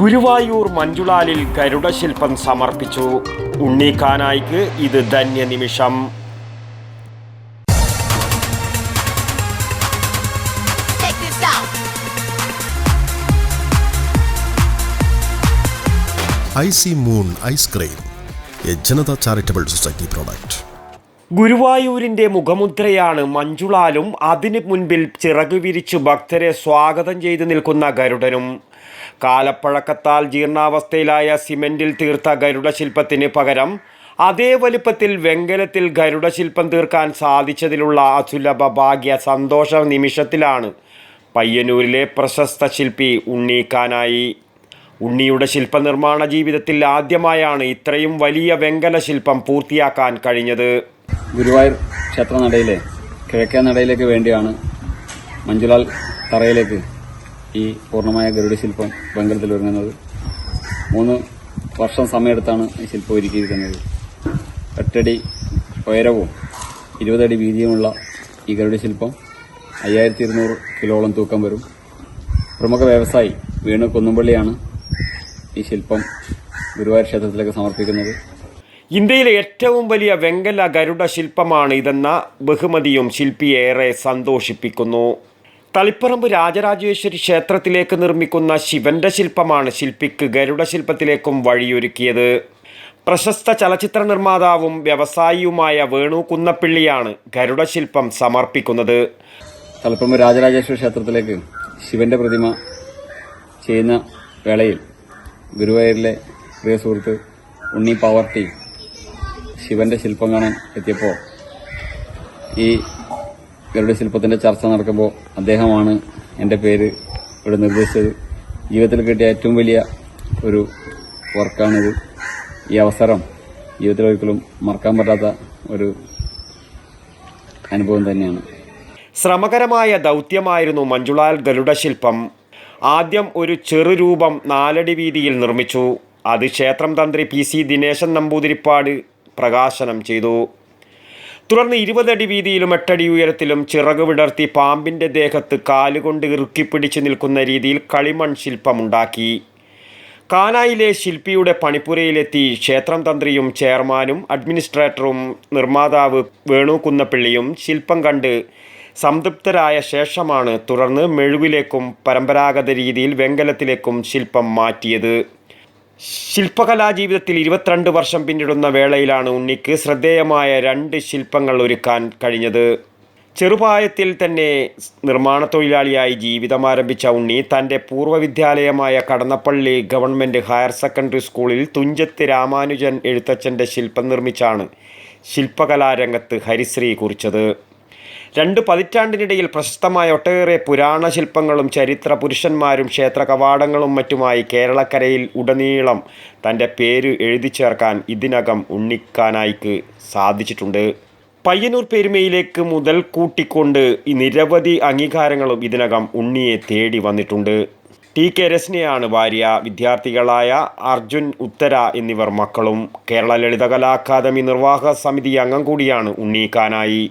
ഗുരുവായൂർ മഞ്ജുളാലിൽ ഗരുഡശില്പം സമർപ്പിച്ചു. ഉണ്ണിക്കാനായിക്ക് ഇത് ധന്യ നിമിഷം Check this out. Icy moon ice cream A Janata charitable society product ഗുരുവായൂരിന്റെ മുഖമുദ്രയാണ് മഞ്ജുളാലും അതിന് മുൻപിൽ ചിറകു വിരിച്ചു ഭക്തരെ സ്വാഗതം ചെയ്തു നിൽക്കുന്ന ഗരുഡനും. കാലപ്പഴക്കത്താൽ ജീർണാവസ്ഥയിലായ സിമെന്റിൽ തീർത്ത ഗരുഡശില്പത്തിന് പകരം അതേ വലിപ്പത്തിൽ വെങ്കലത്തിൽ ഗരുഡശില്പം തീർക്കാൻ സാധിച്ചതിലുള്ള അസുലഭ ഭാഗ്യ സന്തോഷ നിമിഷത്തിലാണ് പയ്യന്നൂരിലെ പ്രശസ്ത ശില്പി ഉണ്ണീക്കാനായി. ഉണ്ണിയുടെ ശില്പനിർമ്മാണ ജീവിതത്തിൽ ആദ്യമായാണ് ഇത്രയും വലിയ വെങ്കല ശില്പം പൂർത്തിയാക്കാൻ കഴിഞ്ഞത്. ഗുരുവായൂർ ക്ഷേത്രനടയിലെ കിഴക്കേ നടയിലേക്ക് വേണ്ടിയാണ് മഞ്ജുലാൽ തറയിലേക്ക് ഈ പൂർണമായ ഗരുഡ ശില്പം വെങ്കലത്തിൽ ഒരുങ്ങുന്നത്. മൂന്ന് വർഷം സമയമെടുത്താണ് ഈ ശില്പം ഒരുക്കിയിരിക്കുന്നത്. എട്ടടി ഉയരവും ഇരുപതടി വീതിയുമുള്ള ഈ ഗരുഡ ശില്പം അയ്യായിരത്തി ഇരുന്നൂറ് കിലോളം തൂക്കം വരും. പ്രമുഖ വ്യവസായി വേണു കുന്നുംപള്ളിയാണ് ഈ ശില്പം ഗുരുവായൂർ ക്ഷേത്രത്തിലേക്ക് സമർപ്പിക്കുന്നത്. ഇന്ത്യയിലെ ഏറ്റവും വലിയ വെങ്കല ഗരുഡ ശില്പമാണ് ഇതെന്ന ബഹുമതിയും ഏറെ സന്തോഷിപ്പിക്കുന്നു. തളിപ്പറമ്പ് രാജരാജേശ്വരി ക്ഷേത്രത്തിലേക്ക് നിർമ്മിക്കുന്ന ശിവന്റെ ശില്പമാണ് ശില്പിക്ക് ഗരുഡ ശില്പത്തിലേക്കും വഴിയൊരുക്കിയത്. പ്രശസ്ത ചലച്ചിത്ര നിർമ്മാതാവും വ്യവസായിയുമായ വേണു കുന്നപ്പിള്ളിയാണ് ഗരുഡ ശില്പം സമർപ്പിക്കുന്നത്. തളിപ്പറമ്പ് രാജരാജേശ്വര ക്ഷേത്രത്തിലേക്ക് ശിവന്റെ പ്രതിമ ചെയ്യുന്ന വേളയിൽ ഗുരുവായൂരിലെ പ്രിയ സുഹൃത്ത് ഉണ്ണി പവർട്ടി ശിവന്റെ ശില്പം കാണാൻ എത്തിയപ്പോൾ ഈ ഗരുഡ ശില്പത്തിന്റെ ചർച്ച നടക്കുമ്പോൾ അദ്ദേഹമാണ് എന്റെ പേര് ഇവിടെ നിർദ്ദേശിച്ചത്. ജീവിതത്തിൽ കിട്ടിയ ഏറ്റവും വലിയ ഒരു വർക്കാണിത്. ഈ അവസരം ജീവിതത്തിൽ ഒരിക്കലും മറക്കാൻ പറ്റാത്ത ഒരു അനുഭവം തന്നെയാണ്. ശ്രമകരമായ ദൗത്യമായിരുന്നു മഞ്ജുളാൽ ഗരുഡ ശില്പം. ആദ്യം ഒരു ചെറുരൂപം നാലടി വീതിയിൽ നിർമ്മിച്ചു. അത് ക്ഷേത്രം തന്ത്രി പി സി ദിനേശൻ നമ്പൂതിരിപ്പാട് പ്രകാശനം ചെയ്തു. തുടർന്ന് ഇരുപതടി വീതിയിലും എട്ടടി ഉയരത്തിലും ചിറക് വിടർത്തി പാമ്പിന്റെ ദേഹത്ത് കാലുകൊണ്ട് ഇറുക്കിപ്പിടിച്ചു നിൽക്കുന്ന രീതിയിൽ കളിമൺ ശില്പമുണ്ടാക്കി. കാനായിലെ ശില്പിയുടെ പണിപ്പുരയിലെത്തി ക്ഷേത്രം തന്ത്രിയും ചെയർമാനും അഡ്മിനിസ്ട്രേറ്ററും നിർമ്മാതാവ് വേണു കുന്നപ്പിള്ളിയും ശില്പം കണ്ട് സംതൃപ്തരായ ശേഷമാണ് തുടർന്ന് മെഴുകിലേക്കും പരമ്പരാഗത രീതിയിൽ വെങ്കലത്തിലേക്കും ശില്പം മാറ്റിയത്. ശില്പകലാ ജീവിതത്തിൽ ഇരുപത്തിരണ്ട് വർഷം പിന്നിടുന്ന വേളയിലാണ് ഉണ്ണിക്ക് ശ്രദ്ധേയമായ രണ്ട് ശില്പങ്ങൾ ഒരുക്കാൻ കഴിഞ്ഞത്. ചെറുപ്രായത്തിൽ തന്നെ നിർമ്മാണ തൊഴിലാളിയായി ജീവിതം ആരംഭിച്ച ഉണ്ണി തന്റെ പൂർവവിദ്യാലയമായ കടന്നപ്പള്ളി ഗവൺമെന്റ് ഹയർ സെക്കൻഡറി സ്കൂളിൽ തുഞ്ചത്ത് രാമാനുജൻ എഴുത്തച്ഛന്റെ ശില്പം നിർമ്മിച്ചാണ് ശില്പകലാരംഗത്ത് ഹരിശ്രീ കുറിച്ചത്. രണ്ട് പതിറ്റാണ്ടിനിടയിൽ പ്രശസ്തമായ ഒട്ടേറെ പുരാണ ശില്പങ്ങളും ചരിത്ര പുരുഷന്മാരും ക്ഷേത്ര കവാടങ്ങളും മറ്റുമായി കേരളക്കരയിൽ ഉടനീളം തന്റെ പേര് എഴുതി ചേർക്കാൻ ഇതിനകം ഉണ്ണിക്കാനായിക്ക് സാധിച്ചിട്ടുണ്ട്. പയ്യന്നൂർ പെരുമയിലേക്ക് മുതൽ കൂട്ടിക്കൊണ്ട് നിരവധി അംഗീകാരങ്ങളും ഇതിനകം ഉണ്ണിയെ തേടി വന്നിട്ടുണ്ട്. ടി കെ രസ്നയാണ് ഭാര്യ വിദ്യാർത്ഥികളായ അർജുൻ ഉത്തര എന്നിവർ മക്കളും. കേരള ലളിതകലാ അക്കാദമി നിർവാഹക സമിതി അംഗം കൂടിയാണ് ഉണ്ണിക്കാനായി.